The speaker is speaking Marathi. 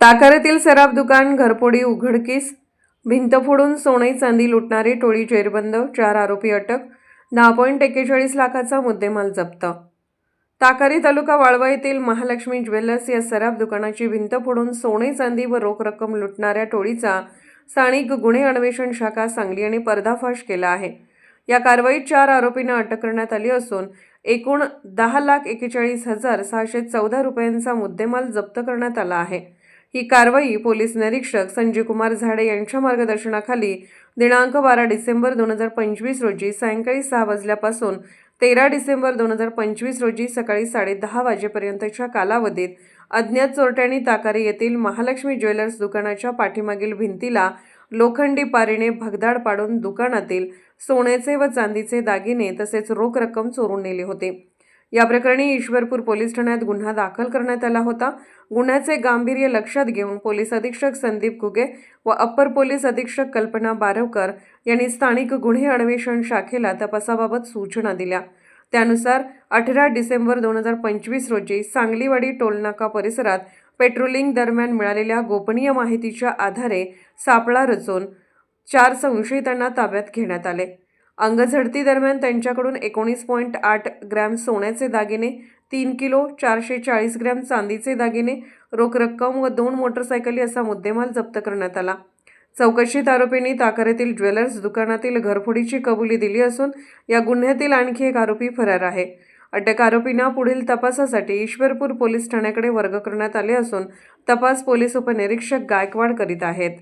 ताकारीतील सराफ दुकान घरपोडी उघडकीस भिंत फोडून सोने चांदी लुटणारी टोळी जेरबंद चार आरोपी अटक दहा पॉईंट एक्केचाळीस लाखाचा मुद्देमाल जप्त. ताकारी तालुका वाळवा येथील महालक्ष्मी ज्वेलर्स या सराफ दुकानाची भिंत फोडून सोने चांदी व रोख रक्कम लुटणाऱ्या टोळीचा स्थानिक गुन्हे अन्वेषण शाखा सांगली यांनी पर्दाफाश केला आहे. या कारवाईत चार आरोपींना अटक करण्यात आली असून एकूण दहा लाख एकेचाळीस हजार सहाशे चौदा रुपयांचा मुद्देमाल जप्त करण्यात आला आहे. ही कारवाई पोलीस निरीक्षक संजय कुमार झाडे यांच्या मार्गदर्शनाखाली दिनांक बारा डिसेंबर दोन हजार पंचवीस रोजी सायंकाळी सहा वाजल्यापासून तेरा डिसेंबर दोन हजार पंचवीस रोजी सकाळी साडेदहा वाजेपर्यंतच्या कालावधीत अज्ञात चोरट्यांनी ताकारी येथील महालक्ष्मी ज्वेलर्स दुकानाच्या पाठीमागील भिंतीला लोखंडी पारीने भगदाड पाडून दुकानातील सोन्याचे व चांदीचे दागिने तसेच रोख रक्कम चोरून नेले होते. या प्रकरणी ईश्वरपूर पोलीस ठाण्यात गुन्हा दाखल करण्यात आला होता. गुन्ह्याचे गांभीर्य लक्षात घेऊन पोलीस अधीक्षक संदीप घुगे व अप्पर पोलीस अधीक्षक कल्पना बारवकर यांनी स्थानिक गुन्हे अन्वेषण शाखेला तपासाबाबत सूचना दिल्या. त्यानुसार अठरा डिसेंबर दोन हजार पंचवीस रोजी सांगलीवाडी टोलनाका परिसरात पेट्रोलिंग दरम्यान मिळालेल्या गोपनीय माहितीच्या आधारे सापळा रचून चार संशयितांना ताब्यात घेण्यात आले. अंगझडती दरम्यान त्यांच्याकडून एकोणीस पॉईंट आठ ग्रॅम सोन्याचे दागिने तीन किलो चारशे चाळीस ग्रॅम चांदीचे दागिने रोख रक्कम व दोन मोटरसायकली असा मुद्देमाल जप्त करण्यात आला. चौकशीत आरोपींनी ताकारेतील ज्वेलर्स दुकानातील घरफोडीची कबुली दिली असून या गुन्ह्यातील आणखी एक आरोपी फरार आहे. अटक आरोपींना पुढील तपासासाठी ईश्वरपूर पोलीस ठाण्याकडे वर्ग करण्यात आले असून तपास पोलीस उपनिरीक्षक गायकवाड करीत आहेत.